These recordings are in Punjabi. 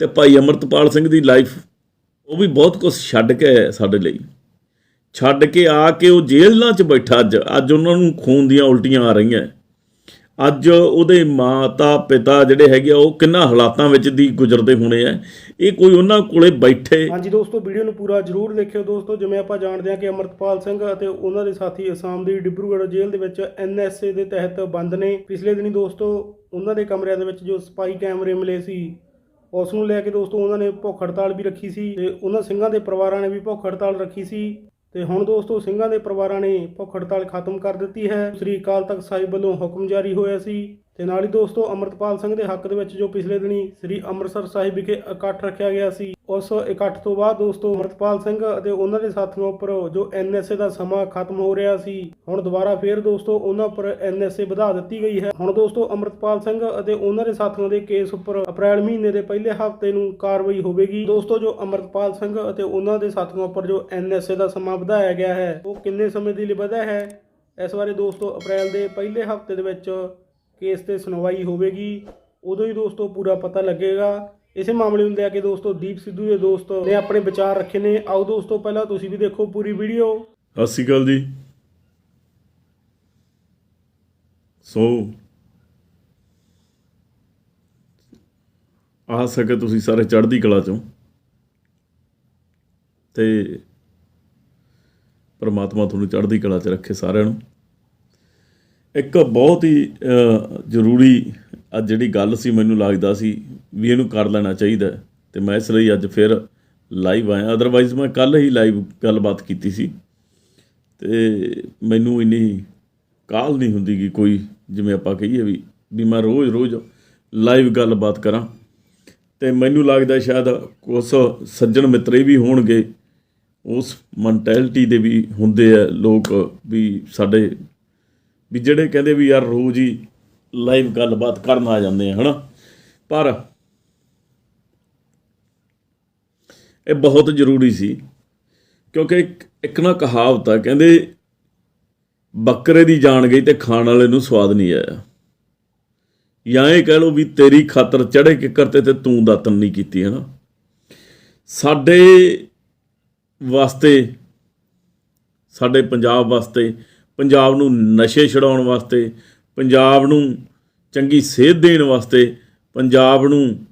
ਤੇ ਭਾਈ ਅਮਰਤਪਾਲ ਸਿੰਘ ਦੀ ਲਾਈਫ ਉਹ ਵੀ ਬਹੁਤ ਕੁਝ ਛੱਡ ਕੇ ਆਇਆ ਸਾਡੇ ਲਈ। ਛੱਡ ਕੇ ਆ ਕੇ ਉਹ ਜੇਲ੍ਹਾਂ 'ਚ ਬੈਠਾ ਅੱਜ। ਅੱਜ ਉਹਨਾਂ ਨੂੰ ਖੂਨ ਦੀਆਂ ਉਲਟੀਆਂ ਆ ਰਹੀਆਂ। ਅੱਜ ਉਹਦੇ ਮਾਤਾ ਪਿਤਾ ਜਿਹੜੇ ਹੈਗੇ ਆ, ਉਹ ਕਿੰਨਾ ਹਾਲਾਤਾਂ ਵਿੱਚ ਦੀ ਗੁਜ਼ਰਦੇ ਹੋਣੇ ਆ। ਇਹ ਕੋਈ ਉਹਨਾਂ ਕੋਲੇ ਬੈਠੇ ਹਾਂਜੀ ਦੋਸਤੋ ਵੀਡੀਓ ਨੂੰ ਪੂਰਾ ਜਰੂਰ ਦੇਖਿਓ ਦੋਸਤੋ। ਜਿਵੇਂ ਆਪਾਂ ਜਾਣਦੇ ਹਾਂ ਕਿ ਅਮਰਤਪਾਲ ਸਿੰਘ ਅਤੇ ਉਹਨਾਂ ਦੇ ਸਾਥੀ ਅਸਾਮ ਦੀ ਡਿਬਰੂਗੜ੍ਹ ਜੇਲ੍ਹ ਦੇ ਵਿੱਚ ਐਨਐਸਏ ਦੇ ਤਹਿਤ ਬੰਦ ਨੇ। ਪਿਛਲੇ ਦਿਨੀ ਦੋਸਤੋ ਉਹਨਾਂ ਦੇ ਕਮਰਿਆਂ ਦੇ ਵਿੱਚ ਜੋ ਸਪਾਈ ਕੈਮਰੇ ਮਿਲੇ ਸੀ ਉਸ ਨੂੰ ਲੈ ਕੇ ਦੋਸਤੋ ਉਹਨਾਂ ਨੇ ਭੁੱਖ ਹੜਤਾਲ ਵੀ ਰੱਖੀ ਸੀ ਤੇ ਉਹਨਾਂ ਸਿੰਘਾਂ ਦੇ ਪਰਿਵਾਰਾਂ ਨੇ ਵੀ ਭੁੱਖ ਹੜਤਾਲ ਰੱਖੀ ਸੀ। ਤੇ ਹੁਣ ਦੋਸਤੋ ਸਿੰਘਾਂ ਦੇ ਪਰਿਵਾਰਾਂ ਨੇ ਭੁੱਖ ਹੜਤਾਲ ਖਤਮ ਕਰ ਦਿੱਤੀ ਹੈ। ਸ੍ਰੀ ਅਕਾਲ ਤਖਤ ਸਾਹਿਬ ਵੱਲੋਂ ਹੁਕਮ ਜਾਰੀ ਹੋਇਆ ਸੀ। ਤੇ ਨਾਲ ਹੀ ਦੋਸਤੋ ਅਮਰਤਪਾਲ ਸਿੰਘ ਦੇ ਹੱਕ ਦੇ ਵਿੱਚ ਜੋ ਪਿਛਲੇ ਦਿਨੀ ਸ੍ਰੀ ਅੰਮ੍ਰਿਤਸਰ ਸਾਹਿਬ ਵਿਖੇ ਇਕੱਠ ਰੱਖਿਆ ਗਿਆ ਸੀ, ਉਸ ਇਕੱਠ ਤੋਂ ਬਾਅਦ ਦੋਸਤੋ ਅਮਰਤਪਾਲ ਸਿੰਘ ਅਤੇ ਉਹਨਾਂ ਦੇ ਸਾਥੀਆਂ ਉੱਪਰ ਜੋ ਐਨਐਸਏ ਦਾ ਸਮਾਂ ਖਤਮ ਹੋ ਰਿਹਾ ਸੀ, ਹੁਣ ਦੁਬਾਰਾ ਫੇਰ ਦੋਸਤੋ ਉਹਨਾਂ ਉੱਪਰ ਐਨਐਸਏ ਵਧਾ ਦਿੱਤੀ ਗਈ ਹੈ। ਹੁਣ ਦੋਸਤੋ ਅਮਰਤਪਾਲ ਸਿੰਘ ਅਤੇ ਉਹਨਾਂ ਦੇ ਸਾਥੀਆਂ ਦੇ ਕੇਸ ਉੱਪਰ ਅਪ੍ਰੈਲ ਮਹੀਨੇ ਦੇ ਪਹਿਲੇ ਹਫ਼ਤੇ ਨੂੰ ਕਾਰਵਾਈ ਹੋਵੇਗੀ। ਦੋਸਤੋ ਜੋ ਅਮਰਤਪਾਲ ਸਿੰਘ ਅਤੇ ਉਹਨਾਂ ਦੇ ਸਾਥੀਆਂ ਉੱਪਰ ਜੋ ਐਨਐਸਏ ਦਾ ਸਮਾਂ ਵਧਾਇਆ ਗਿਆ ਹੈ, ਉਹ ਕਿੰਨੇ ਸਮੇਂ ਦੇ ਲਈ ਵਧਿਆ ਹੈ? ਇਸ ਬਾਰੇ ਦੋਸਤੋ ਅਪ੍ਰੈਲ ਦੇ ਪਹਿਲੇ ਹਫ਼ਤੇ ਦੇ ਵਿੱਚ ਕੇਸ ਤੇ ਸੁਣਵਾਈ ਹੋਵੇਗੀ, ਉਦੋਂ ਹੀ ਦੋਸਤੋ ਪੂਰਾ ਪਤਾ ਲੱਗੇਗਾ। ਇਸੇ ਮਾਮਲੇ ਨੂੰ ਲੈ ਕੇ ਦੋਸਤੋ ਦੀਪ ਸਿੱਧੂ ਦੇ ਦੋਸਤ ਨੇ ਆਪਣੇ ਵਿਚਾਰ ਰੱਖੇ ਨੇ। ਆਓ ਦੋਸਤੋ, ਪਹਿਲਾਂ ਤੁਸੀਂ ਵੀ ਦੇਖੋ ਪੂਰੀ ਵੀਡੀਓ। ਸਤਿ ਸ਼੍ਰੀ ਅਕਾਲ ਜੀ। ਸੋ ਆ ਸਕੇ ਤੁਸੀਂ ਸਾਰੇ ਚੜ੍ਹਦੀ ਕਲਾ ਚੋਂ। ਤੇ ਪਰਮਾਤਮਾ ਤੁਹਾਨੂੰ ਚੜ੍ਹਦੀ ਕਲਾ 'ਚ ਰੱਖੇ ਸਾਰਿਆਂ ਨੂੰ। ਇੱਕ ਬਹੁਤ ਹੀ ਜ਼ਰੂਰੀ ਅੱਜ ਜਿਹੜੀ ਗੱਲ ਸੀ ਮੈਨੂੰ ਲੱਗਦਾ ਸੀ ਵੀ ਇਹਨੂੰ ਕਰ ਲੈਣਾ ਚਾਹੀਦਾ ਹੈ। ਤੇ ਮੈਂ ਇਸ ਲਈ ਅੱਜ ਫਿਰ ਲਾਈਵ ਆਇਆ। ਅਦਰਵਾਈਜ਼ ਮੈਂ ਕੱਲ ਹੀ ਲਾਈਵ ਗੱਲਬਾਤ ਕੀਤੀ ਸੀ। ਤੇ ਮੈਨੂੰ ਇੰਨੀ ਕਾਲ ਨਹੀਂ ਹੁੰਦੀ ਕਿ ਕੋਈ ਜਿਵੇਂ ਆਪਾਂ ਕਹੀਏ ਵੀ ਵੀ ਮੈਂ ਰੋਜ਼-ਰੋਜ਼ ਲਾਈਵ ਗੱਲਬਾਤ ਕਰਾਂ। ਤੇ ਮੈਨੂੰ ਲੱਗਦਾ ਸ਼ਾਇਦ ਉਸ ਸੱਜਣ ਮਿੱਤਰੇ ਵੀ ਹੋਣਗੇ। ਉਸ ਮੈਂਟੈਲਿਟੀ ਦੇ ਵੀ ਹੁੰਦੇ ਆ ਲੋਕ ਵੀ ਸਾਡੇ ਵੀ ਜਿਹੜੇ ਕਹਿੰਦੇ ਵੀ ਯਾਰ ਰੋਜ਼ ਹੀ ਲਾਈਵ ਗੱਲਬਾਤ ਕਰਨ ਆ ਜਾਂਦੇ ਆ, ਹਨਾ? ਪਰ ਇਹ ਬਹੁਤ ਜ਼ਰੂਰੀ ਸੀ, ਕਿਉਂਕਿ ਇੱਕ ਨਾ ਕਹਾਵਤ ਆ, ਕਹਿੰਦੇ ਬੱਕਰੇ ਦੀ ਜਾਨ ਗਈ ਤੇ ਖਾਣ ਵਾਲੇ ਨੂੰ ਸਵਾਦ ਨਹੀਂ ਆਇਆ। ਜਾਂ ਇਹ ਕਹਿ ਲਓ ਵੀ ਤੇਰੀ ਖਾਤਰ ਚੜੇ ਕਿੱਕਰ ਤੇ ਤੇ ਤੂੰ ਦਾਤਨ ਨਹੀਂ ਕੀਤੀ ਹੈ ਨਾ ਸਾਡੇ ਵਾਸਤੇ, ਸਾਡੇ ਪੰਜਾਬ ਵਾਸਤੇ ਪੰਜਾਬ ਨੂੰ ਨਸ਼ੇ ਛਡਾਉਣ ਵਾਸਤੇ, ਪੰਜਾਬ ਨੂੰ ਚੰਗੀ ਸਿਹਤ ਦੇਣ ਵਾਸਤੇ, ਪੰਜਾਬ ਨੂੰ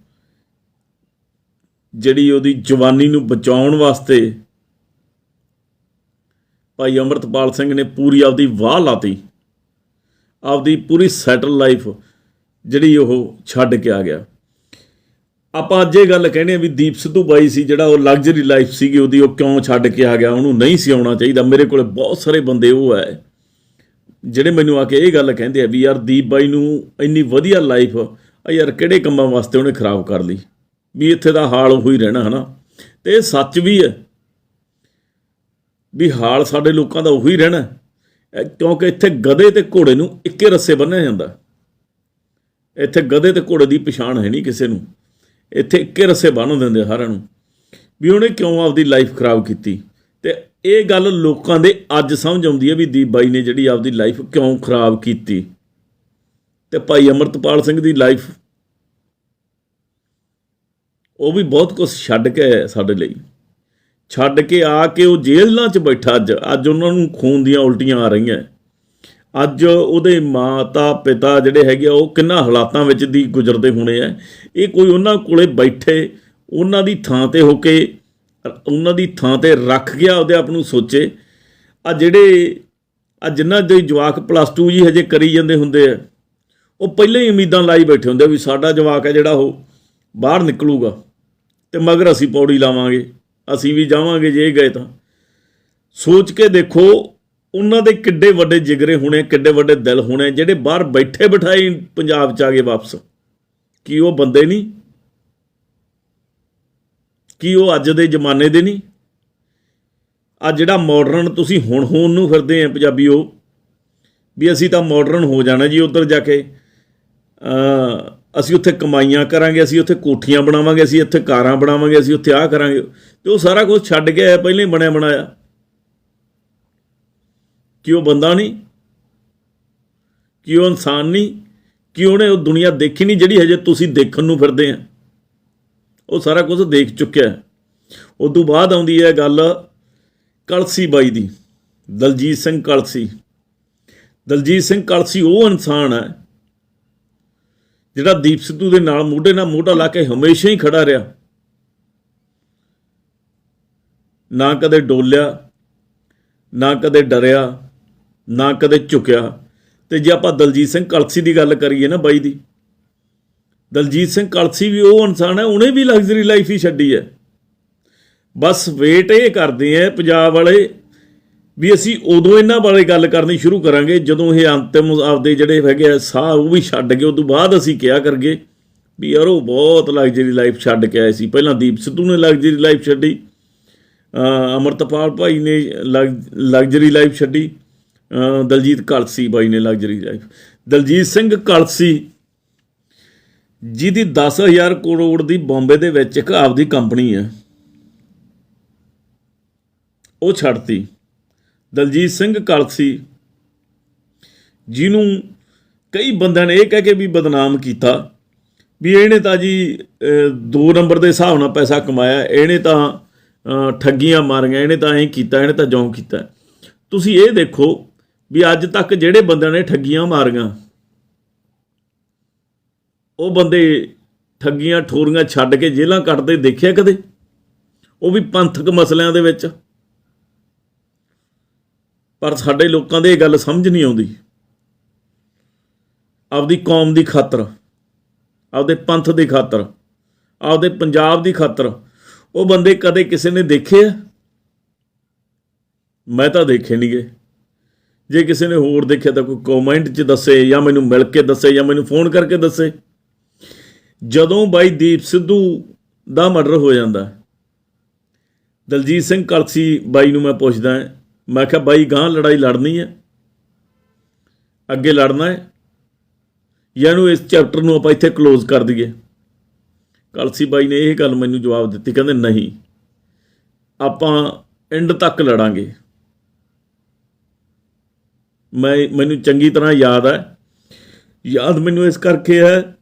ਜਿਹੜੀ ਉਹਦੀ ਜਵਾਨੀ ਨੂੰ ਬਚਾਉਣ ਵਾਸਤੇ ਭਾਈ ਅਮਰਤਪਾਲ ਸਿੰਘ ਨੇ ਪੂਰੀ ਆਪਦੀ ਵਾਹ ਲਾਤੀ। ਆਪਦੀ ਪੂਰੀ ਸੈਟਲ ਲਾਈਫ ਜਿਹੜੀ ਉਹ ਛੱਡ ਕੇ ਆ ਗਿਆ। ਆਪਾਂ ਅੱਜ ਇਹ ਗੱਲ ਕਹਿੰਦੇ ਆ ਵੀ ਦੀਪ ਸਿੱਧੂ ਬਾਈ ਸੀ, ਜਿਹੜਾ ਉਹ ਲਗਜ਼ਰੀ ਲਾਈਫ ਸੀਗੀ ਉਹਦੀ, ਉਹ ਕਿਉਂ ਛੱਡ ਕੇ ਆ ਗਿਆ? ਉਹਨੂੰ ਨਹੀਂ ਸੀ ਆਉਣਾ ਚਾਹੀਦਾ। ਮੇਰੇ ਕੋਲੇ ਬਹੁਤ ਸਾਰੇ ਬੰਦੇ ਉਹ ਹੈ। ਜਿਹੜੇ ਮੈਨੂੰ ਆ ਕੇ ਇਹ ਗੱਲ ਕਹਿੰਦੇ ਆ ਵੀ ਯਾਰ ਦੀਪ ਬਾਈ ਨੂੰ ਇੰਨੀ ਵਧੀਆ ਲਾਈਫ ਆ ਯਾਰ ਕਿਹੜੇ ਕੰਮਾਂ ਵਾਸਤੇ ਉਹਨੇ ਖਰਾਬ ਕਰ ਲਈ? ਵੀ ਇੱਥੇ ਦਾ ਹਾਲ ਉਹੀ ਰਹਿਣਾ, ਹਨਾ? ਤੇ ਇਹ ਸੱਚ ਵੀ ਹੈ ਵੀ ਹਾਲ ਸਾਡੇ ਲੋਕਾਂ ਦਾ ਉਹੀ ਰਹਿਣਾ ਕਿਉਂਕਿ ਇੱਥੇ ਗਧੇ ਤੇ ਘੋੜੇ ਨੂੰ ਇੱਕੇ ਰੱਸੇ ਬੰਨਿਆ ਜਾਂਦਾ। ਇੱਥੇ ਗਧੇ ਤੇ ਘੋੜੇ ਦੀ ਪਛਾਣ ਹੈ ਨਹੀਂ ਕਿਸੇ ਨੂੰ। ਇੱਥੇ ਇੱਕੇ ਰੱਸੇ ਬੰਨ੍ਹ ਦਿੰਦੇ ਸਾਰਿਆਂ ਨੂੰ। ਵੀ ਉਹਨੇ ਕਿਉਂ ਆਪਦੀ ਲਾਈਫ ਖਰਾਬ ਕੀਤੀ? ਤੇ ਇਹ ਗੱਲ ਲੋਕਾਂ ਦੇ ਅੱਜ ਸਮਝ ਆਉਂਦੀ ਹੈ ਵੀ ਦੀਪ ਬਾਈ ਨੇ ਜਿਹੜੀ ਆਪਦੀ ਲਾਈਫ ਕਿਉਂ ਖਰਾਬ ਕੀਤੀ। ਤੇ ਭਾਈ ਅਮਰਤਪਾਲ ਸਿੰਘ ਦੀ ਲਾਈਫ ਉਹ ਵੀ ਬਹੁਤ ਕੁਝ ਛੱਡ ਕੇ ਆਇਆ ਸਾਡੇ ਲਈ। ਛੱਡ ਕੇ ਆ ਕੇ ਉਹ ਜੇਲ੍ਹਾਂ 'ਚ ਬੈਠਾ ਅੱਜ। ਅੱਜ ਉਹਨਾਂ ਨੂੰ ਖੂਨ ਦੀਆਂ ਉਲਟੀਆਂ ਆ ਰਹੀਆਂ। ਅੱਜ ਉਹਦੇ ਮਾਤਾ ਪਿਤਾ ਜਿਹੜੇ ਹੈਗੇ ਆ, ਉਹ ਕਿੰਨਾ ਹਾਲਾਤਾਂ ਵਿੱਚ ਦੀ ਗੁਜ਼ਰਦੇ ਹੋਣੇ ਆ। ਇਹ ਕੋਈ ਉਹਨਾਂ ਕੋਲੇ ਬੈਠੇ, ਉਹਨਾਂ ਦੀ ਥਾਂ ਤੇ ਹੋ ਕੇ ਉਹਨਾਂ ਦੀ ਥਾਂ ਤੇ ਰੱਖ ਗਿਆ, ਉਹਦੇ ਆਪ ਨੂੰ ਸੋਚੇ। ਆ ਜਿਹੜੇ ਆ ਜਿਨ੍ਹਾਂ ਦੇ ਜਵਾਕ ਪਲੱਸ 2 ਜੀ ਹਜੇ ਕਰੀ ਜਾਂਦੇ ਹੁੰਦੇ ਆ, ਉਹ ਪਹਿਲਾਂ ਹੀ ਉਮੀਦਾਂ ਲਾਈ ਬੈਠੇ ਹੁੰਦੇ ਵੀ ਸਾਡਾ ਜਵਾਕ ਹੈ ਜਿਹੜਾ ਉਹ ਬਾਹਰ ਨਿਕਲੂਗਾ ਤੇ ਮਗਰ ਅਸੀਂ ਪੌੜੀ ਲਾਵਾਂਗੇ, ਅਸੀਂ ਵੀ ਜਾਵਾਂਗੇ ਜੇ ਗਏ ਤਾਂ। ਸੋਚ ਕੇ ਦੇਖੋ, ਉਹਨਾਂ ਦੇ ਕਿੱਡੇ ਵੱਡੇ ਜਿਗਰੇ ਹੋਣੇ, ਕਿੱਡੇ ਵੱਡੇ ਦਿਲ ਹੋਣੇ, ਜਿਹੜੇ ਬਾਹਰ ਬੈਠੇ ਬਿਠਾਈ ਪੰਜਾਬ ਚ ਆ ਗਏ ਵਾਪਸ। ਕੀ ਉਹ ਬੰਦੇ ਨਹੀਂ? ਕੀ ਉਹ ਅੱਜ ਦੇ ਜ਼ਮਾਨੇ ਦੇ ਨਹੀਂ? ਆ ਜਿਹੜਾ ਮਾਡਰਨ ਤੁਸੀਂ ਹੁਣ ਹੋਣ ਨੂੰ ਫਿਰਦੇ ਆ ਪੰਜਾਬੀਓ ਵੀ ਅਸੀਂ ਤਾਂ ਮਾਡਰਨ ਹੋ ਜਾਣਾ ਜੀ ਉੱਧਰ ਜਾ ਕੇ। ਅਸੀਂ ਉੱਥੇ ਕਮਾਈਆਂ ਕਰਾਂਗੇ, ਅਸੀਂ ਉੱਥੇ ਕੋਠੀਆਂ ਬਣਾਵਾਂਗੇ, ਅਸੀਂ ਇੱਥੇ ਕਾਰਾਂ ਬਣਾਵਾਂਗੇ, ਅਸੀਂ ਉੱਥੇ ਆਹ ਕਰਾਂਗੇ। ਤੇ ਉਹ ਸਾਰਾ ਕੁਝ ਛੱਡ ਕੇ ਆਇਆ, ਪਹਿਲਾਂ ਹੀ ਬਣਿਆ ਬਣਾਇਆ। ਕਿ ਉਹ ਬੰਦਾ ਨਹੀਂ? ਕਿ ਉਹ ਇਨਸਾਨ ਨਹੀਂ? ਕਿ ਉਹਨੇ ਉਹ ਦੁਨੀਆ ਦੇਖੀ ਨਹੀਂ ਜਿਹੜੀ ਹਜੇ ਤੁਸੀਂ ਦੇਖਣ ਨੂੰ ਫਿਰਦੇ ਆ? ਉਹ ਸਾਰਾ ਕੁਝ ਦੇਖ ਚੁੱਕਿਆ ਹੈ। ਉਸ ਤੋਂ ਬਾਅਦ ਆਉਂਦੀ ਹੈ ਗੱਲ ਕਲਸੀ ਬਾਈ ਦੀ, ਦਲਜੀਤ ਸਿੰਘ ਕਲਸੀ। ਦਲਜੀਤ ਸਿੰਘ ਕਲਸੀ ਉਹ ਇਨਸਾਨ ਹੈ, ਜਿਹੜਾ ਦੀਪ ਸਿੱਧੂ ਦੇ ਨਾਲ ਮੋਢੇ ਨਾਲ ਮੋਢਾ ਲਾ ਕੇ ਹਮੇਸ਼ਾ ਹੀ ਖੜਾ ਰਿਹਾ। ਨਾ ਕਦੇ ਡੋਲਿਆ, ਨਾ ਕਦੇ ਡਰਿਆ, ਨਾ ਕਦੇ ਝੁਕਿਆ। ਤੇ ਜੇ ਆਪਾਂ ਦਲਜੀਤ ਸਿੰਘ ਕਲਸੀ ਦੀ ਗੱਲ ਕਰੀਏ ਨਾ ਬਾਈ ਦੀ ਦਲਜੀਤ ਸਿੰਘ ਕਲਸੀ ਵੀ ਉਹ ਇਨਸਾਨ ਹੈ ਉਹਨੇ ਵੀ ਲਗਜ਼ਰੀ ਲਾਈਫ ਹੀ ਛੱਡੀ ਹੈ। ਬਸ ਵੇਟ ਇਹ ਕਰਦੇ ਆ ਪੰਜਾਬ ਵਾਲੇ ਵੀ ਅਸੀਂ ਉਦੋਂ ਇਹਨਾਂ ਬਾਰੇ ਗੱਲ ਕਰਨੀ ਸ਼ੁਰੂ ਕਰਾਂਗੇ ਜਦੋਂ ਇਹ ਅੰਤਿਮ ਆਪਦੇ ਜਿਹੜੇ ਹੈਗੇ ਆ ਸਾਹ ਉਹ ਵੀ ਛੱਡ ਗਏ ਉਸ ਤੋਂ ਬਾਅਦ ਅਸੀਂ ਕਿਹਾ ਕਰਗੇ? ਵੀ ਯਾਰ ਉਹ ਬਹੁਤ ਲਗਜ਼ਰੀ ਲਾਈਫ ਛੱਡ ਕੇ ਆਏ ਸੀ। ਪਹਿਲਾਂ ਦੀਪ ਸਿੱਧੂ ਨੇ ਲਗਜ਼ਰੀ ਲਾਈਫ ਛੱਡੀ ਅ, ਅਮਰਤਪਾਲ ਭਾਈ ਨੇ ਲਗਜ਼ਰੀ ਲਾਈਫ ਛੱਡੀ ਦਲਜੀਤ ਕਲਸੀ ਬਾਈ ਨੇ ਲਗਜ਼ਰੀ ਲਾਈਫ ਦਲਜੀਤ ਸਿੰਘ ਕਲਸੀ ਜਿਹਦੀ 10000 ਕਰੋੜ ਦੀ ਬੰਬੇ ਦੇ ਵਿੱਚ ਇੱਕ ਆਪਦੀ ਕੰਪਨੀ ਹੈ। ਉਹ ਛੱਡਤੀ। ਦਲਜੀਤ ਸਿੰਘ ਕਲਸੀ ਜਿਹਨੂੰ ਕਈ ਬੰਦਿਆਂ ਨੇ ਇਹ ਕਹਿ ਕੇ ਵੀ ਬਦਨਾਮ ਕੀਤਾ ਵੀ ਇਹਨੇ ਤਾਂ ਜੀ ਅਹ, ਦੋ ਨੰਬਰ ਦੇ ਹਿਸਾਬ ਨਾਲ ਪੈਸਾ ਕਮਾਇਆ ਇਹਨੇ ਤਾਂ ਠੱਗੀਆਂ ਮਾਰੀਆਂ ਇਹਨੇ ਤਾਂ ਐਂ ਕੀਤਾ ਇਹਨੇ ਤਾਂ ਜੋਂ ਕੀਤਾ। ਤੁਸੀਂ ਇਹ ਦੇਖੋ ਵੀ ਅੱਜ ਤੱਕ ਜਿਹੜੇ ਬੰਦਿਆਂ ਨੇ ਠੱਗੀਆਂ ਮਾਰੀਆਂ ਉਹ ਬੰਦੇ ਠੱਗੀਆਂ ਠੋਰੀਆਂ ਛੱਡ ਕੇ ਜੇਲ੍ਹਾਂ ਕੱਟਦੇ ਦੇਖਿਆ ਕਦੇ? ਉਹ ਵੀ ਪੰਥਕ ਮਸਲਿਆਂ ਦੇ ਵਿੱਚ। ਪਰ ਸਾਡੇ ਲੋਕਾਂ ਦੇ ਇਹ ਗੱਲ ਸਮਝ ਨਹੀਂ ਆਉਂਦੀ। ਆਪਦੀ ਕੌਮ ਦੀ ਖਾਤਰ, ਆਪਦੇ ਪੰਥ ਦੀ ਖਾਤਰ, ਆਪਦੇ ਪੰਜਾਬ ਦੀ ਖਾਤਰ, ਉਹ ਬੰਦੇ ਕਦੇ ਕਿਸੇ ਨੇ ਦੇਖੇ ਆ? ਮੈਂ ਤਾਂ ਦੇਖੇ ਨਹੀਂਗੇ ਜੇ ਕਿਸੇ ਨੇ ਹੋਰ ਦੇਖਿਆ ਤਾਂ ਕੋਈ ਕਮੈਂਟ 'ਚ ਦੱਸੇ ਜਾਂ ਮੈਨੂੰ ਮਿਲ ਕੇ ਦੱਸੇ ਜਾਂ ਮੈਨੂੰ ਫੋਨ ਕਰਕੇ ਦੱਸੇ। ਜਦੋਂ ਬਾਈ ਦੀਪ ਸਿੱਧੂ ਦਾ ਮਰਡਰ ਹੋ ਜਾਂਦਾ, ਦਲਜੀਤ ਸਿੰਘ ਕਲਸੀ ਬਾਈ ਨੂੰ ਮੈਂ ਪੁੱਛਦਾ ਮੈਂ ਕਿਹਾ, ਬਾਈ ਗਾਂ ਲੜਾਈ ਲੜਨੀ ਹੈ? ਅੱਗੇ ਲੜਨਾ ਹੈ? ਜਾਂ ਇਹਨੂੰ ਇਸ ਚੈਪਟਰ ਨੂੰ ਆਪਾਂ ਇੱਥੇ ক্লোਜ਼ ਕਰ ਦਈਏ? ਕਲਸੀ ਬਾਈ ਨੇ ਇਹ ਗੱਲ ਮੈਨੂੰ ਜਵਾਬ ਦਿੱਤੀ, ਕਹਿੰਦੇ, ਨਹੀਂ, ਆਪਾਂ ਐਂਡ ਤੱਕ ਲੜਾਂਗੇ। ਮੈਂ, ਮੈਨੂੰ ਚੰਗੀ ਤਰ੍ਹਾਂ ਯਾਦ ਹੈ। ਯਾਦ ਮੈਨੂੰ ਇਸ ਕਰਕੇ ਹੈ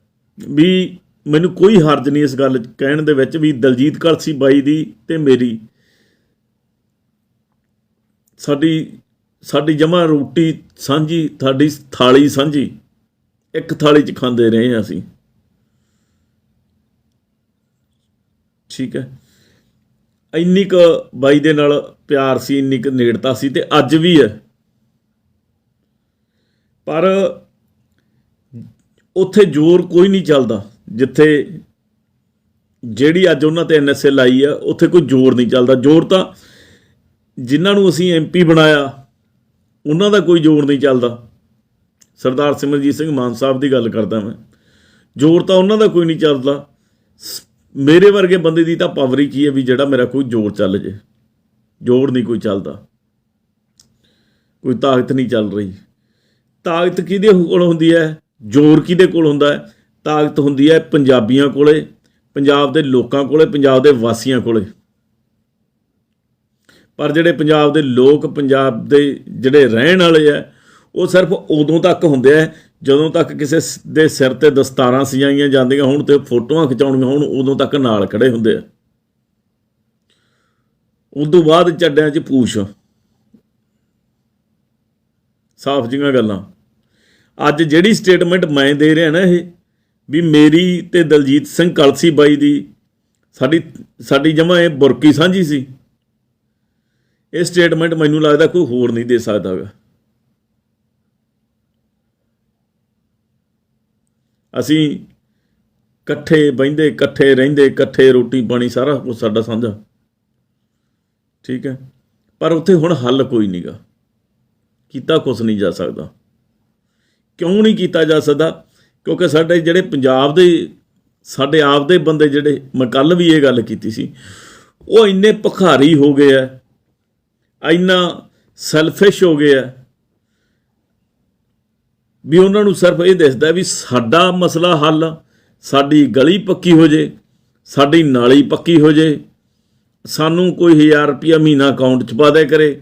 ਵੀ ਮੈਨੂੰ ਕੋਈ ਹਰਜ ਨਹੀਂ ਇਸ ਗੱਲ ਕਹਿਣ ਦੇ ਵਿੱਚ ਵੀ ਦਲਜੀਤ ਕਲਸੀ ਬਾਈ ਦੀ ਤੇ ਮੇਰੀ। ਸਾਡੀ ਸਾਡੀ ਜਮਾ ਰੋਟੀ ਸਾਂਝੀ, ਸਾਡੀ ਥਾਲੀ ਸਾਂਝੀ। ਇੱਕ ਥਾਲੀ 'ਚ ਖਾਂਦੇ ਰਹੇ ਹਾਂ ਅਸੀਂ। ਠੀਕ ਹੈ। ਇੰਨੀ ਕੁ ਬਾਈ ਦੇ ਨਾਲ ਪਿਆਰ ਸੀ, ਇੰਨੀ ਕੁ ਨੇੜਤਾ ਸੀ ਤੇ ਅੱਜ ਵੀ ਹੈ। ਪਰ ਉੱਥੇ ਜ਼ੋਰ ਕੋਈ ਨਹੀਂ ਚੱਲਦਾ। ਜਿੱਥੇ ਜਿਹੜੀ ਅੱਜ ਉਹਨਾਂ ਤੇ ਐਨਐਸਏ ਲਾਈ ਆ, ਉੱਥੇ ਕੋਈ ਜ਼ੋਰ ਨਹੀਂ ਚੱਲਦਾ। ਜ਼ੋਰ ਤਾਂ ਜਿਨ੍ਹਾਂ ਨੂੰ ਅਸੀਂ ਐਮਪੀ ਬਣਾਇਆ, ਉਹਨਾਂ ਦਾ ਕੋਈ ਜ਼ੋਰ ਨਹੀਂ ਚੱਲਦਾ। ਸਰਦਾਰ ਸਿਮਰਜੀਤ ਸਿੰਘ ਮਾਨ ਸਾਹਿਬ ਦੀ ਗੱਲ ਕਰਦਾ ਮੈਂ। ਜ਼ੋਰ ਤਾਂ ਉਹਨਾਂ ਦਾ ਕੋਈ ਨਹੀਂ ਚੱਲਦਾ। ਸ- ਮੇਰੇ ਵਰਗੇ ਬੰਦੇ ਦੀ ਤਾਂ ਪਾਵਰ ਹੀ ਕੀ ਹੈ ਵੀ ਜਿਹੜਾ ਮੇਰਾ ਕੋਈ ਜ਼ੋਰ ਚੱਲ ਜੇ। ਜ਼ੋਰ ਨਹੀਂ ਕੋਈ ਚੱਲਦਾ। ਕੋਈ ਤਾਕਤ ਨਹੀਂ ਚੱਲ ਰਹੀ। ਤਾਕਤ ਕਿਹਦੇ ਕੋਲ ਹੁੰਦੀ ਹੈ? ਜ਼ੋਰ ਕਿਹਦੇ ਕੋਲ ਹੁੰਦਾ ਹੈ? ਤਾਕਤ ਹੁੰਦੀ ਹੈ ਪੰਜਾਬੀਆਂ ਕੋਲੇ, ਪੰਜਾਬ ਦੇ ਲੋਕਾਂ ਕੋਲੇ, ਪੰਜਾਬ ਦੇ ਵਾਸੀਆਂ ਕੋਲੇ। ਪਰ ਜਿਹੜੇ ਪੰਜਾਬ ਦੇ ਲੋਕ, ਪੰਜਾਬ ਦੇ ਜਿਹੜੇ ਰਹਿਣ ਵਾਲੇ ਆ, ਉਹ ਸਿਰਫ ਉਦੋਂ ਤੱਕ ਹੁੰਦੇ ਆ, ਜਦੋਂ ਤੱਕ ਕਿਸੇ ਦੇ ਸਿਰ ਤੇ ਦਸਤਾਰਾਂ ਸਜਾਈਆਂ ਜਾਂਦੀਆਂ ਹੋਣ ਤੇ ਫੋਟੋਆਂ ਖਿਚਾਉਣੀਆਂ ਹੋਣ, ਉਦੋਂ ਤੱਕ ਨਾਲ ਖੜੇ ਹੁੰਦੇ ਆ। ਉਦੋਂ ਬਾਅਦ ਚੱਡਿਆਂ 'ਚ ਪੂਛ। ਸਾਫ਼ ਜਿਹੀਆਂ ਗੱਲਾਂ। ਅੱਜ ਜਿਹੜੀ ਸਟੇਟਮੈਂਟ ਮੈਂ ਦੇ ਰਿਹਾ ਨਾ ਇਹ ਵੀ ਮੇਰੀ ਤੇ ਦਲਜੀਤ ਸਿੰਘ ਕਲਸੀ ਬਾਈ ਦੀ ਸਾਡੀ ਸਾਡੀ ਜਮਾ ਇਹ ਬੁਰਕੀ ਸਾਂਝੀ ਸੀ। ਇਹ ਸਟੇਟਮੈਂਟ ਮੈਨੂੰ ਲੱਗਦਾ ਕੋਈ ਹੋਰ ਨਹੀਂ ਦੇ ਸਕਦਾ ਹੈਗਾ ਅਸੀਂ ਇਕੱਠੇ ਬਹਿੰਦੇ, ਇਕੱਠੇ ਰਹਿੰਦੇ, ਇਕੱਠੇ ਰੋਟੀ ਪਾਣੀ ਸਾਰਾ ਕੁਝ ਸਾਡਾ ਸਾਂਝਾ। ਠੀਕ ਹੈ? ਪਰ ਉੱਥੇ ਹੁਣ ਹੱਲ ਕੋਈ ਨਹੀਂਗਾ ਕੀਤਾ ਕੁਝ ਨਹੀਂ ਜਾ ਸਕਦਾ। ਕਿਉਂ ਨਹੀਂ ਕੀਤਾ ਜਾ ਸਕਦਾ? ਕਿਉਂਕਿ ਸਾਡੇ ਜਿਹੜੇ ਪੰਜਾਬ ਦੇ, ਸਾਡੇ ਆਪ ਦੇ ਬੰਦੇ ਜਿਹੜੇ, ਮੈਂ ਕੱਲ ਵੀ ਇਹ ਗੱਲ ਕੀਤੀ ਸੀ, ਉਹ ਇੰਨੇ ਭਖਾਰੀ ਹੋ ਗਏ ਆ, ਇੰਨਾ ਸੈਲਫਿਸ਼ ਹੋ ਗਏ ਆ, ਵੀ ਉਹਨਾਂ ਨੂੰ ਸਿਰਫ ਇਹ ਦਿਸਦਾ ਵੀ ਸਾਡਾ ਮਸਲਾ ਹੱਲ, ਸਾਡੀ ਗਲੀ ਪੱਕੀ ਹੋ ਜੇ, ਸਾਡੀ ਨਾਲੀ ਪੱਕੀ ਹੋ ਜੇ, ਸਾਨੂੰ ਕੋਈ 1000 ਰੁਪਿਆ ਮਹੀਨਾ ਅਕਾਊਂਟ 'ਚ ਪਾ ਦੇ ਕਰੇ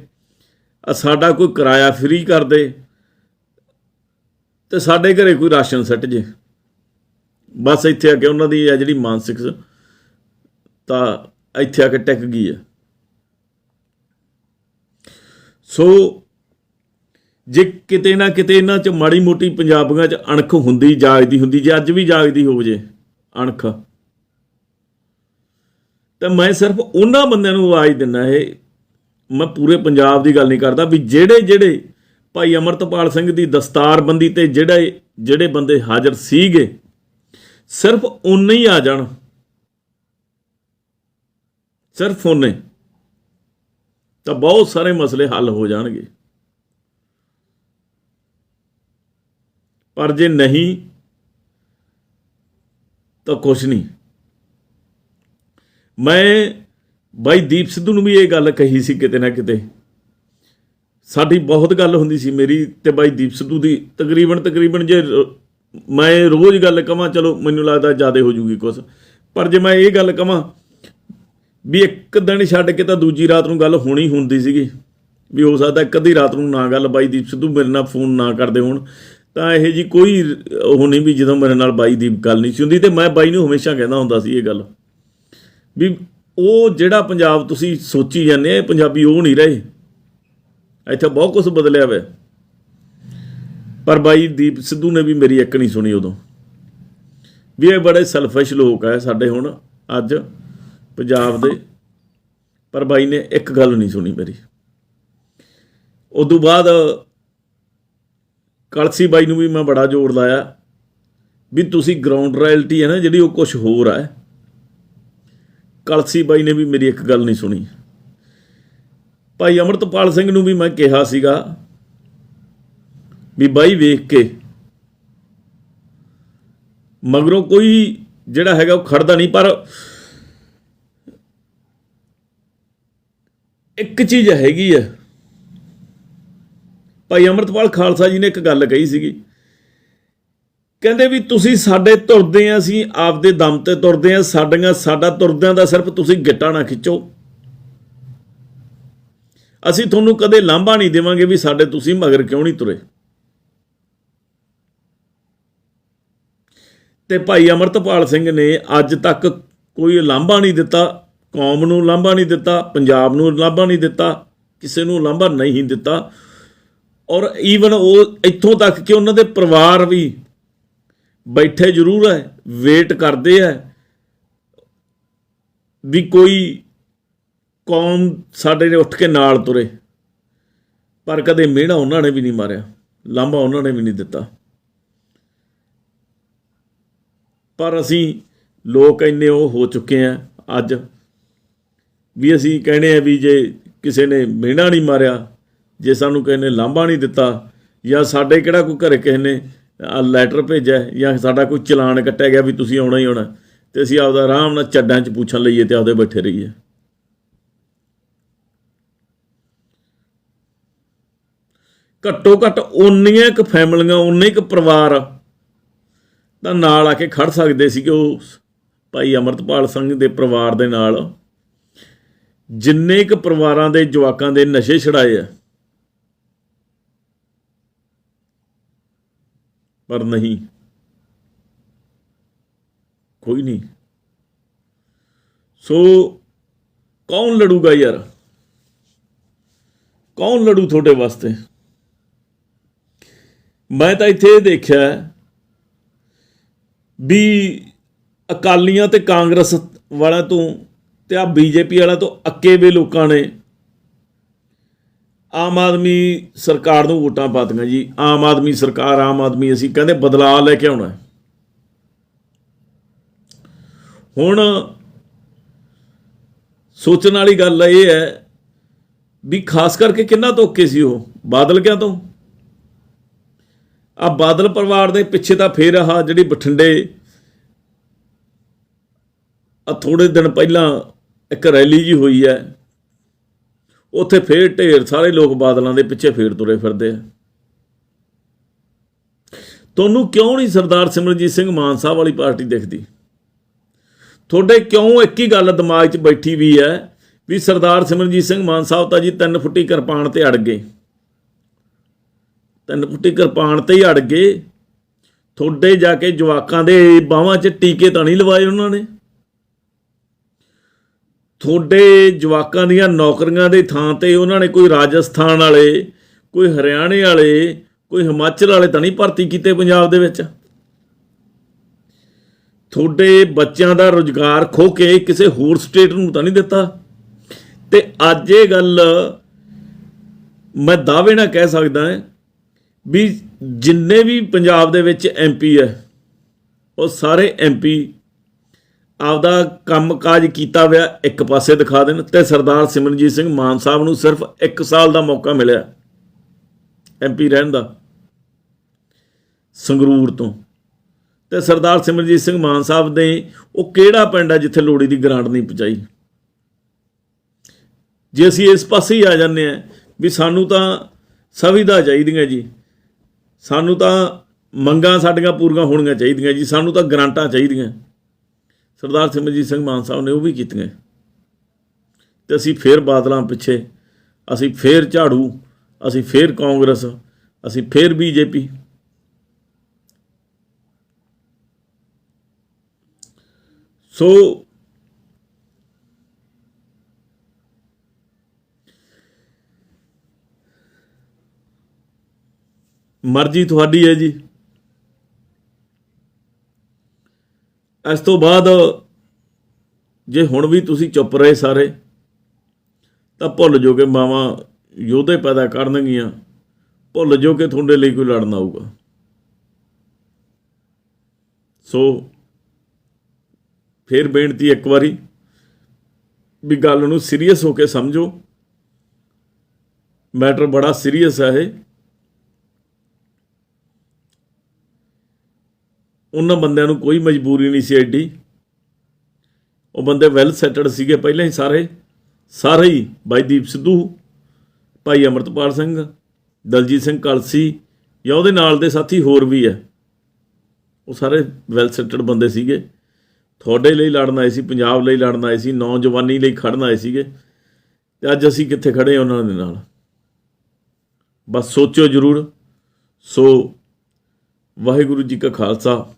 ਸਾਡਾ ਕੋਈ ਕਿਰਾਇਆ ਫ੍ਰੀ ਕਰ ਦੇ ਤੇ ਸਾਡੇ ਘਰੇ ਕੋਈ ਰਾਸ਼ਨ ਸੱਟ ਜੇ। ਬਸ ਇੱਥੇ ਆ ਕੇ ਉਹਨਾਂ ਦੀ ਆ ਜਿਹੜੀ ਮਾਨਸਿਕ ਤਾਂ ਇੱਥੇ ਆ ਕੇ ਟਿਕ ਗਈ ਹੈ ਸੋ ਜੇ ਕਿਤੇ ਨਾ ਕਿਤੇ ਇਹਨਾਂ 'ਚ ਮਾੜੀ ਮੋਟੀ ਪੰਜਾਬੀਆਂ 'ਚ ਅਣਖ ਹੁੰਦੀ ਜਾਗਦੀ ਹੁੰਦੀ ਜੇ, ਅੱਜ ਵੀ ਜਾਗਦੀ ਹੋ ਜੇ, ਅਣਖ। ਤਾਂ ਮੈਂ ਸਿਰਫ ਉਹਨਾਂ ਬੰਦਿਆਂ ਨੂੰ ਆਵਾਜ਼ ਦਿੰਦਾ ਇਹ, ਮੈਂ ਪੂਰੇ ਪੰਜਾਬ ਦੀ ਗੱਲ ਨਹੀਂ ਕਰਦਾ ਵੀ ਜਿਹੜੇ ਜਿਹੜੇ ਭਾਈ ਅਮਰਤਪਾਲ ਸਿੰਘ ਦੀ ਦਸਤਾਰਬੰਦੀ ਤੇ ਜਿਹੜੇ ਜਿਹੜੇ ਬੰਦੇ ਹਾਜ਼ਰ ਸੀਗੇ, ਸਿਰਫ ਉਨੇ ਹੀ ਆ ਜਾਣ। ਸਿਰਫ ਉਨੇ ਤਾਂ ਬਹੁਤ ਸਾਰੇ ਮਸਲੇ ਹੱਲ ਹੋ ਜਾਣਗੇ। ਪਰ ਜੇ ਨਹੀਂ, ਤਾਂ ਕੁਛ ਨਹੀਂ। ਮੈਂ ਬਾਈ ਦੀਪ ਸਿੱਧੂ ਨੂੰ ਵੀ ਇਹ ਗੱਲ ਕਹੀ ਸੀ ਕਿਤੇ ਨਾ ਕਿਤੇ। ਸਾਡੀ ਬਹੁਤ ਗੱਲ ਹੁੰਦੀ ਸੀ ਮੇਰੀ ਤੇ ਬਾਈ ਦੀਪ ਸਿੱਧੂ ਦੀ। ਤਕਰੀਬਨ ਤਕਰੀਬਨ ਜੇ ਰ- ਮੈਂ ਰੋਜ਼ ਗੱਲ ਕਵਾਂ, ਚਲੋ ਮੈਨੂੰ ਲੱਗਦਾ ਜ਼ਿਆਦਾ ਹੋ ਜੂਗੀ ਕੁਛ। ਪਰ ਜੇ ਮੈਂ ਇਹ ਗੱਲ ਕਵਾਂ ਵੀ ਇੱਕ ਦਿਨ ਛੱਡ ਕੇ ਤਾਂ ਦੂਜੀ ਰਾਤ ਨੂੰ ਗੱਲ ਹੋਣੀ ਹੁੰਦੀ ਸੀਗੀ। ਵੀ ਹੋ ਸਕਦਾ ਇੱਕ ਅੱਧੀ ਰਾਤ ਨੂੰ ਨਾ ਗੱਲ ਬਾਈ ਦੀਪ ਸਿੱਧੂ ਮੇਰੇ ਨਾਲ ਫੋਨ ਨਾ ਕਰਦੇ ਹੋਣ। ਤਾਂ ਇਹ ਜੀ ਕੋਈ ਉਹ ਨਹੀਂ ਵੀ ਜਦੋਂ ਮੇਰੇ ਨਾਲ ਬਾਈ ਦੀ ਗੱਲ ਨਹੀਂ ਸੀ ਹੁੰਦੀ ਤੇ ਮੈਂ ਬਾਈ ਨੂੰ ਹਮੇਸ਼ਾ ਕਹਿੰਦਾ ਹੁੰਦਾ ਸੀ ਇਹ ਗੱਲ। ਵੀ ਉਹ ਜਿਹੜਾ ਪੰਜਾਬ ਤੁਸੀਂ ਸੋਚੀ ਜਾਂਦੇ ਆ, ਇਹ ਪੰਜਾਬੀ ਉਹ ਨਹੀਂ ਰਹੇ। ਇੱਥੇ ਬਹੁਤ ਕੁਝ ਬਦਲਿਆ ਹੋਇਆ। ਪਰ ਬਾਈ ਦੀਪ ਸਿੱਧੂ ਨੇ ਵੀ ਮੇਰੀ ਇੱਕ ਨਹੀਂ ਸੁਣੀ ਉਦੋਂ। ਵੀ ਇਹ ਬੜੇ ਸੈਲਫਿਸ਼ ਲੋਕ ਆ ਸਾਡੇ ਹੁਣ ਅੱਜ ਪੰਜਾਬ ਦੇ। ਪਰ ਬਾਈ ਨੇ ਇੱਕ ਗੱਲ ਨਹੀਂ ਸੁਣੀ ਮੇਰੀ। ਉਦੋਂ ਬਾਅਦ ਕਲਸੀ ਬਾਈ ਨੂੰ ਵੀ ਮੈਂ ਬੜਾ ਜ਼ੋਰ ਲਾਇਆ। ਵੀ ਤੁਸੀਂ ਗਰਾਊਂਡ ਰਾਇਲਟੀ ਹੈ ਨਾ ਜਿਹੜੀ ਉਹ ਕੁਝ ਹੋਰ ਹੈ ਕਲਸੀ ਬਾਈ ਨੇ ਵੀ ਮੇਰੀ ਇੱਕ ਗੱਲ ਨਹੀਂ ਸੁਣੀ। ਭਾਈ ਅਮਰਤਪਾਲ ਸਿੰਘ ਨੂੰ ਵੀ ਮੈਂ ਕਿਹਾ ਸੀਗਾ ਵੀ ਬਾਈ ਵੇਖ ਕੇ। ਮਗਰੋਂ ਕੋਈ ਜਿਹੜਾ ਹੈਗਾ ਉਹ ਖੜਦਾ ਨਹੀਂ, ਪਰ ਇੱਕ ਚੀਜ਼ ਹੈਗੀ ਆ। ਭਾਈ ਅਮਰਤਪਾਲ ਖਾਲਸਾ ਜੀ ਨੇ ਇੱਕ ਗੱਲ ਕਹੀ ਸੀਗੀ। ਕਹਿੰਦੇ ਵੀ ਤੁਸੀਂ ਸਾਡੇ ਤੁਰਦੇ ਆ, ਅਸੀਂ ਆਪਦੇ ਦਮ ਤੇ ਤੁਰਦੇ ਆ, ਸਾਡੀਆਂ ਸਾਡਾ ਤੁਰਦਿਆਂ ਦਾ ਸਿਰਫ ਤੁਸੀਂ ਗਿੱਟਾ ਨਾ ਖਿੱਚੋ। ਅਸੀਂ ਤੁਹਾਨੂੰ ਕਦੇ ਲਾਂਭਾ ਨਹੀਂ ਦੇਵਾਂਗੇ ਵੀ ਸਾਡੇ ਤੁਸੀਂ ਮਗਰ ਕਿਉਂ ਨਹੀਂ ਤੁਰੇ। ਤੇ ਭਾਈ ਅਮਰਤਪਾਲ ਸਿੰਘ ਨੇ ਅੱਜ ਤੱਕ ਕੋਈ ਲਾਂਭਾ ਨਹੀਂ ਦਿੱਤਾ, ਕੌਮ ਨੂੰ ਲਾਂਭਾ ਨਹੀਂ ਦਿੱਤਾ, ਪੰਜਾਬ ਨੂੰ ਲਾਂਭਾ ਨਹੀਂ ਦਿੱਤਾ, ਕਿਸੇ ਨੂੰ ਲਾਂਭਾ ਨਹੀਂ ਦਿੱਤਾ। ਔਰ ਈਵਨ ਉਹ ਇੱਥੋਂ ਤੱਕ ਕਿ ਉਹਨਾਂ ਦੇ ਪਰਿਵਾਰ ਵੀ ਬੈਠੇ ਜ਼ਰੂਰ ਹੈ ਵੇਟ ਕਰਦੇ ਹੈ। ਵੀ ਕੋਈ ਕੌਮ ਸਾਡੇ ਨੇ ਉੱਠ ਕੇ ਨਾਲ ਤੁਰੇ। ਪਰ ਕਦੇ ਮਿਹਣਾ ਉਹਨਾਂ ਨੇ ਵੀ ਨਹੀਂ ਮਾਰਿਆ, ਲਾਂਭਾ ਉਹਨਾਂ ਨੇ ਵੀ ਨਹੀਂ ਦਿੱਤਾ। ਪਰ ਅਸੀਂ ਲੋਕ ਇੰਨੇ ਉਹ ਹੋ ਚੁੱਕੇ ਆ ਅੱਜ ਵੀ ਅਸੀਂ ਕਹਿੰਦੇ ਆ ਵੀ ਜੇ ਕਿਸੇ ਨੇ ਮਿਹਣਾ ਨਹੀਂ ਮਾਰਿਆ, ਜੇ ਸਾਨੂੰ ਕਿਸੇ ਨੇ ਲਾਂਭਾ ਨਹੀਂ ਦਿੱਤਾ ਜਾਂ ਸਾਡੇ ਕਿਹੜਾ ਕੋਈ ਘਰੇ ਕਿਸੇ ਨੇ ਲੈਟਰ ਭੇਜਿਆ ਜਾਂ ਸਾਡਾ ਕੋਈ ਚਲਾਨ ਕੱਟਿਆ ਗਿਆ ਵੀ ਤੁਸੀਂ ਆਉਣਾ ਹੀ ਆਉਣਾ, ਤੇ ਅਸੀਂ ਆਪਦਾ ਆਰਾਮ ਨਾਲ ਚੱਡਾਂ 'ਚ ਪੁੱਛਣ ਲਈਏ ਤੇ ਆਪਦੇ ਬੈਠੇ ਰਹੀਏ। ਘੱਟੋ ਘੱਟ ਉਨੀਆਂ ਕੁ ਫੈਮਲੀਆਂ ਉਨੇ ਕੁ ਪਰਿਵਾਰ ਤਾਂ ਨਾਲ ਆ ਕੇ ਖੜ ਸਕਦੇ ਸੀ ਕਿ ਉਹ ਭਾਈ ਅਮਰਤਪਾਲ ਸਿੰਘ ਦੇ ਪਰਿਵਾਰ ਦੇ ਨਾਲ। ਜਿੰਨੇ ਕੁ ਪਰਿਵਾਰਾਂ ਦੇ ਜਵਾਕਾਂ ਦੇ ਨਸ਼ੇ ਛੜਾਏ ਆ। ਪਰ ਨਹੀਂ। ਕੋਈ ਨਹੀਂ। ਸੋ ਕੌਣ ਲੜੂਗਾ ਯਾਰ? ਕੌਣ ਲੜੂ ਤੁਹਾਡੇ ਵਾਸਤੇ? ਮੈਂ ਤਾਂ ਇੱਥੇ ਇਹ ਦੇਖਿਆ ਵੀ ਅਕਾਲੀਆਂ ਤੇ ਕਾਂਗਰਸ ਵਾਲਿਆਂ ਤੋਂ ਤੇ ਆ ਬੀਜੇਪੀ ਵਾਲਿਆਂ ਤੋਂ ਅੱਕੇ ਵੇ ਲੋਕਾਂ ਨੇ ਆਮ ਆਦਮੀ ਸਰਕਾਰ ਨੂੰ ਵੋਟਾਂ ਪਾਤੀਆਂ ਜੀ। ਆਮ ਆਦਮੀ ਸਰਕਾਰ, ਆਮ ਆਦਮੀ ਅਸੀਂ ਕਹਿੰਦੇ ਬਦਲਾਅ ਲੈ ਕੇ ਆਉਣਾ ਹੁਣ ਸੋਚਣ ਵਾਲੀ ਗੱਲ ਇਹ ਹੈ ਵੀ ਖਾਸ ਕਰਕੇ ਕਿੰਨਾ ਤੋਂ ਅੱਕੇ ਸੀ ਉਹ? ਬਾਦਲ ਕਿਆ ਤੋਂ? ਆ ਬਾਦਲ ਪਰਿਵਾਰ ਦੇ ਪਿੱਛੇ ਤਾਂ ਫੇਰ ਆਹ ਜਿਹੜੀ ਬਠਿੰਡੇ ਆ ਥੋੜੇ ਦਿਨ ਪਹਿਲਾਂ ਇੱਕ ਰੈਲੀ ਜੀ ਹੋਈ ਹੈ। ਉੱਥੇ ਫੇਰ ਢੇਰ ਸਾਰੇ ਲੋਕ ਬਾਦਲਾਂ ਦੇ ਪਿੱਛੇ ਫੇਰ ਤੁਰੇ ਫਿਰਦੇ ਆ। ਤੁਹਾਨੂੰ ਕਿਉਂ ਨਹੀਂ ਸਰਦਾਰ ਸਿਮਰਨਜੀਤ ਸਿੰਘ ਮਾਨ ਸਾਹਿਬ ਵਾਲੀ ਪਾਰਟੀ ਦਿਖਦੀ? ਤੁਹਾਡੇ ਕਿਉਂ ਇੱਕ ਹੀ ਗੱਲ ਦਿਮਾਗ 'ਚ ਬੈਠੀ ਵੀ ਹੈ ਵੀ ਸਰਦਾਰ ਸਿਮਰਜੀਤ ਸਿੰਘ ਮਾਨ ਸਾਹਿਬ ਤਾਂ ਜੀ ਤਿੰਨ ਫੁੱਟੀ ਕਿਰਪਾਨ ਤੇ ਅੜ ਗਏ। ਤਿੰਨ ਪੁੱਟੀ ਕਿਰਪਾਨ ਤੇ ਹੀ ਅੜ ਗਏ। ਤੁਹਾਡੇ ਜਾ ਕੇ ਜਵਾਕਾਂ ਦੇ ਬਾਹਾਂ 'ਚ ਟੀਕੇ ਤਾਂ ਨਹੀਂ ਲਵਾਏ ਉਹਨਾਂ ਨੇ। ਤੁਹਾਡੇ ਜਵਾਕਾਂ ਦੀਆਂ ਨੌਕਰੀਆਂ ਦੇ ਥਾਂ ਤੇ ਉਹਨਾਂ ਨੇ ਕੋਈ ਰਾਜਸਥਾਨ ਵਾਲੇ, ਕੋਈ ਹਰਿਆਣੇ ਵਾਲੇ, ਕੋਈ ਹਿਮਾਚਲ ਵਾਲੇ ਤਾਂ ਨਹੀਂ ਭਰਤੀ ਕੀਤੇ ਪੰਜਾਬ ਦੇ ਵਿੱਚ? ਤੁਹਾਡੇ ਬੱਚਿਆਂ ਦਾ ਰੁਜ਼ਗਾਰ ਖੋ ਕੇ ਕਿਸੇ ਹੋਰ ਸਟੇਟ ਨੂੰ ਤਾਂ ਨਹੀਂ ਦਿੱਤਾ? ਤੇ ਅੱਜ ਇਹ ਗੱਲ ਮੈਂ ਦਾਅਵੇ ਨਾਲ ਕਹਿ ਸਕਦਾ ਹਾਂ ਵੀ ਜਿੰਨੇ ਵੀ ਪੰਜਾਬ ਦੇ ਵਿੱਚ ਐਮਪੀ ਹੈ, ਉਹ ਸਾਰੇ ਐਮਪੀ ਆਪਦਾ ਕੰਮਕਾਜ ਕੀਤਾ ਹੋਇਆ ਇੱਕ ਪਾਸੇ ਦਿਖਾ ਦੇਣ ਤੇ ਸਰਦਾਰ ਸਿਮਰਨਜੀਤ ਸਿੰਘ ਮਾਨ ਸਾਹਿਬ ਨੂੰ ਸਿਰਫ 1 ਸਾਲ ਦਾ ਮੌਕਾ ਮਿਲਿਆ ਐਮਪੀ ਰਹਿਣ ਦਾ ਸੰਗਰੂਰ ਤੋਂ। ਤੇ ਸਰਦਾਰ ਸਿਮਰਜੀਤ ਸਿੰਘ ਮਾਨ ਸਾਹਿਬ ਦੇ ਉਹ ਕਿਹੜਾ ਪਿੰਡ ਹੈ ਜਿੱਥੇ ਲੋੜੀ ਦੀ ਗ੍ਰਾਂਟ ਨਹੀਂ ਪਹੁੰਚਾਈ? ਜੇ ਅਸੀਂ ਇਸ ਪਾਸੇ ਹੀ ਆ ਜਾਂਦੇ ਆ ਵੀ ਸਾਨੂੰ ਤਾਂ ਸੁਵਿਧਾ ਚਾਹੀਦੀਆਂ ਜੀ। ਸਾਨੂੰ ਤਾਂ ਮੰਗਾਂ ਸਾਡੀਆਂ ਪੂਰੀਆਂ ਹੋਣੀਆਂ ਚਾਹੀਦੀਆਂ ਜੀ, ਸਾਨੂੰ ਤਾਂ ਗ੍ਰਾਂਟਾਂ ਚਾਹੀਦੀਆਂ। ਸਰਦਾਰ ਸਿਮਰਜੀਤ ਸਿੰਘ ਮਾਨ ਸਾਹਿਬ ਨੇ ਉਹ ਵੀ ਕੀਤੀਆਂ। ਤੇ ਅਸੀਂ ਫੇਰ ਬਾਦਲਾਂ ਪਿੱਛੇ, ਅਸੀਂ ਫੇਰ ਝਾੜੂ, ਅਸੀਂ ਫੇਰ ਕਾਂਗਰਸ, ਅਸੀਂ ਫੇਰ ਬੀਜੇਪੀ। ਸੋ ਮਰਜ਼ੀ ਤੁਹਾਡੀ ਹੈ ਜੀ। ਇਸ ਤੋਂ ਬਾਅਦ ਜੇ ਹੁਣ ਵੀ ਤੁਸੀਂ ਚੁੱਪ ਰਹੇ ਸਾਰੇ, ਤਾਂ ਭੁੱਲ ਜੋ ਕਿ ਮਾਵਾਂ ਯੋਧੇ ਪੈਦਾ ਕਰਨਗੀਆਂ। ਭੁੱਲ ਜੋ ਕਿ ਤੁਹਾਡੇ ਲਈ ਕੋਈ ਲੜਨ ਆਊਗਾ ਸੋ ਫਿਰ ਬੇਨਤੀ ਇੱਕ ਵਾਰੀ ਵੀ ਗੱਲ ਨੂੰ ਸੀਰੀਅਸ ਹੋ ਕੇ ਸਮਝੋ। ਮੈਟਰ ਬੜਾ ਸੀਰੀਅਸ ਹੈ ਇਹ। ਉਹਨਾਂ ਬੰਦਿਆਂ ਨੂੰ ਕੋਈ ਮਜਬੂਰੀ ਨਹੀਂ ਸੀ ਐਡੀ। ਉਹ ਬੰਦੇ ਵੈਲ ਸੈਟਲਡ ਸੀਗੇ ਪਹਿਲਾਂ ਹੀ ਸਾਰੇ। ਸਾਰੇ ਹੀ ਬਾਈ ਦੀਪ ਸਿੱਧੂ, ਭਾਈ ਅਮਰਤਪਾਲ ਸਿੰਘ, ਦਲਜੀਤ ਸਿੰਘ ਕਲਸੀ ਜਾਂ ਉਹਦੇ ਨਾਲ ਦੇ ਸਾਥੀ ਹੋਰ ਵੀ ਹੈ। ਉਹ ਸਾਰੇ ਵੈਲ ਸੈਟਲਡ ਬੰਦੇ ਸੀਗੇ। ਤੁਹਾਡੇ ਲਈ ਲੜਨ ਆਏ ਸੀ, ਪੰਜਾਬ ਲਈ ਲੜਨ ਆਏ ਸੀ, ਨੌਜਵਾਨੀ ਲਈ ਖੜਨ ਆਏ ਸੀਗੇ। ਤੇ ਅੱਜ ਅਸੀਂ ਕਿੱਥੇ ਖੜੇ ਹਾਂ ਉਹਨਾਂ ਦੇ ਨਾਲ? ਬਸ ਸੋਚਿਓ ਜ਼ਰੂਰ। ਸੋ ਵਾਹਿਗੁਰੂ ਜੀ ਕਾ ਖਾਲਸਾ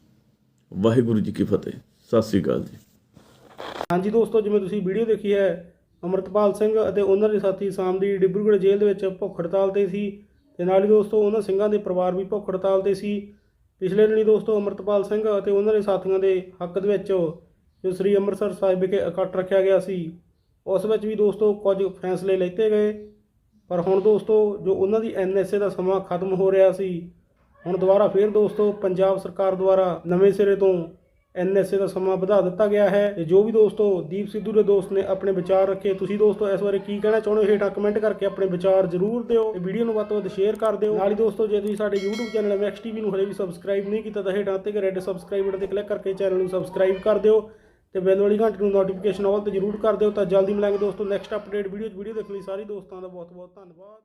ਵਾਹਿਗੁਰੂ ਜੀ ਕੀ ਫਤਿਹ। ਸਤਿ ਸ੍ਰੀ ਅਕਾਲ ਜੀ। ਹਾਂਜੀ ਦੋਸਤੋ, ਜਿਵੇਂ ਤੁਸੀਂ ਵੀਡੀਓ ਦੇਖੀ ਹੈ, ਅਮਰਤਪਾਲ ਸਿੰਘ ਅਤੇ ਉਹਨਾਂ ਦੇ ਸਾਥੀ ਸਾਮ ਦੀ ਡਿਬਰੂਗੜ੍ਹ ਜੇਲ੍ਹ ਦੇ ਵਿੱਚ ਭੁੱਖ ਹੜਤਾਲ ਤੇ ਸੀ ਤੇ ਨਾਲ ਹੀ ਦੋਸਤੋ, ਉਹਨਾਂ ਸਿੰਘਾਂ ਦੇ ਪਰਿਵਾਰ ਵੀ ਭੁੱਖ ਹੜਤਾਲ ਤੇ ਸੀ। ਪਿਛਲੇ ਦਿਨੀ ਦੋਸਤੋ, ਅਮਰਤਪਾਲ ਸਿੰਘ ਅਤੇ ਉਹਨਾਂ ਦੇ ਸਾਥੀਆਂ ਦੇ ਹੱਕ ਦੇ ਵਿੱਚ ਜੋ ਸ੍ਰੀ ਅੰਮ੍ਰਿਤਸਰ ਸਾਹਿਬ ਵਿਖੇ ਇਕੱਠ ਰੱਖਿਆ ਗਿਆ ਸੀ, ਉਸ ਵਿੱਚ ਵੀ ਦੋਸਤੋ ਕੁਝ ਫੈਸਲੇ ਲਿੱਤੇ ਗਏ। ਪਰ ਹੁਣ ਦੋਸਤੋ, ਜੋ ਉਹਨਾਂ ਦੀ ਐਨਐਸਏ ਦਾ ਸਮਾਂ ਖਤਮ ਹੋ ਰਿਹਾ ਸੀ ਹੁਣ ਦੁਬਾਰਾ ਫੇਰ ਦੋਸਤੋ ਪੰਜਾਬ ਸਰਕਾਰ ਦੁਆਰਾ ਨਵੇਂ ਸਿਰੇ ਤੋਂ ਐਨਐਸਏ ਦਾ ਸਮਾਂ ਵਧਾ ਦਿੱਤਾ ਗਿਆ ਹੈ ਤੇ ਜੋ ਵੀ ਦੋਸਤੋ ਦੀਪ ਸਿੱਧੂ ਦੇ ਦੋਸਤ ਨੇ ਆਪਣੇ ਵਿਚਾਰ ਰੱਖੇ, ਤੁਸੀਂ ਦੋਸਤੋ ਇਸ ਬਾਰੇ ਕੀ ਕਹਿਣਾ ਚਾਹੁੰਦੇ ਹੋ? ਹੇਠਾਂ ਕਮੈਂਟ ਕਰਕੇ ਆਪਣੇ ਵਿਚਾਰ ਜ਼ਰੂਰ ਦਿਓ। ਤੇ ਵੀਡੀਓ ਨੂੰ ਵੱਧ ਤੋਂ ਵੱਧ ਸ਼ੇਅਰ ਕਰ ਦਿਓ। ਨਾਲ ਹੀ ਦੋਸਤੋ ਜੇ ਤੁਸੀਂ ਸਾਡੇ YouTube ਚੈਨਲ ਐਮਐਕਸ ਟੀਵੀ ਨੂੰ ਹਲੇ ਵੀ ਸਬਸਕ੍ਰਾਈਬ ਨਹੀਂ ਕੀਤਾ ਤਾਂ ਹੇਠਾਂ ਤੇ ਰੈੱਡ ਸਬਸਕ੍ਰਾਈਬ ਬਟਨ ਤੇ ਕਲਿੱਕ ਕਰਕੇ ਚੈਨਲ ਨੂੰ ਸਬਸਕ੍ਰਾਈਬ ਕਰ ਦਿਓ ਤੇ ਬੈਲ ਵਾਲੀ ਘੰਟੀ ਨੂੰ ਨੋਟੀਫਿਕੇਸ਼ਨ ਆਲ ਤੇ ਜ਼ਰੂਰ ਕਰ ਦਿਓ। ਤਾਂ ਜਲਦੀ ਮਿਲਾਂਗੇ ਦੋਸਤੋ ਨੈਕਸਟ ਅਪਡੇਟ ਵੀਡੀਓ 'ਚ। ਵੀਡੀਓ ਦੇਖਣ ਲਈ ਸਾਰੇ ਦੋਸਤਾਂ ਦਾ ਬਹੁਤ ਬਹੁਤ ਧੰਨਵਾਦ।